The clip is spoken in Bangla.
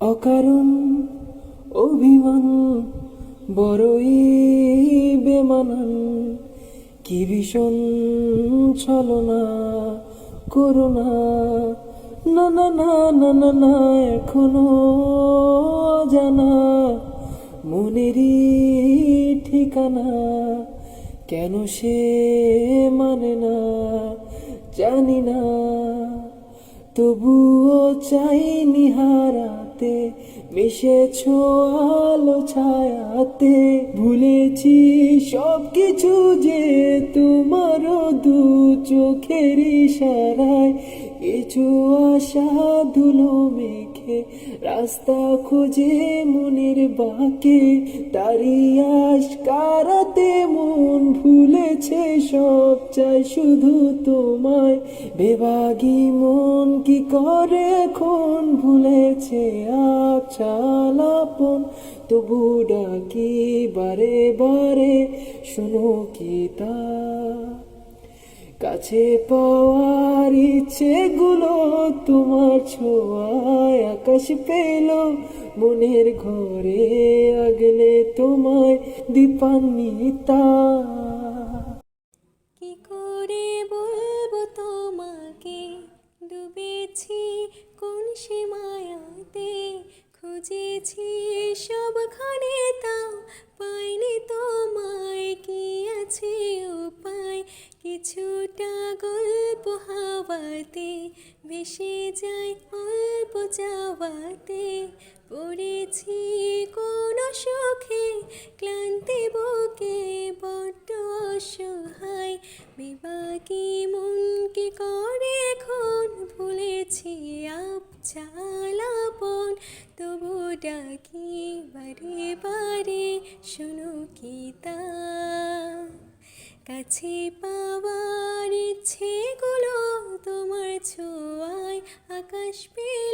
অকারণ অভিমান, বড়ই বেমানান। কি ভীষণ ছলনা, করুণা, না না না না না না, এখনও জানা মনেরই ঠিকানা, কেন সে মানে না, জানি না। তবুও চাইনি হারাতে মিশেছ আলো ছায়াতে, ভুলেছি সব কিছু যে তোমার দু চোখের ইশারায়। কিছু আশা ধুলো মেখে, রাস্তা খোঁজে মনের বাঁকে তারি আশকারাতে মন ভুলেছে সব, চাই শুধু তোমায়। বেবাগি মন কি করে এখন? ভুলেছে আচালাপন তবু ডাকি বারে বারে, শুনো কি তা কাছে পাওয়ার ইচ্ছেগুলো তোমার ছোঁয়ায় আকাশ পেল, মনের ঘরে আগলে তোমায় দীপান্বিতা। কি করে বলব তোমাকে? ডুবেছি কোন সে মায়াতে খুঁজেছি কিছুটা গল্প হাওয়াতে ভেসে যায় অল্প যাওয়াতে পড়েছি কোন সুখে ক্লান্তি বুকে, বড্ড অসহায়। বিবাকি মন কি করে এখন ভুলেছি আপচালাপন তবু ডাকি বারে বারে, শোনো কি কাছে পাওয়ার ইচ্ছেগুলো তোমার ছোঁয়ায় আকাশ পেল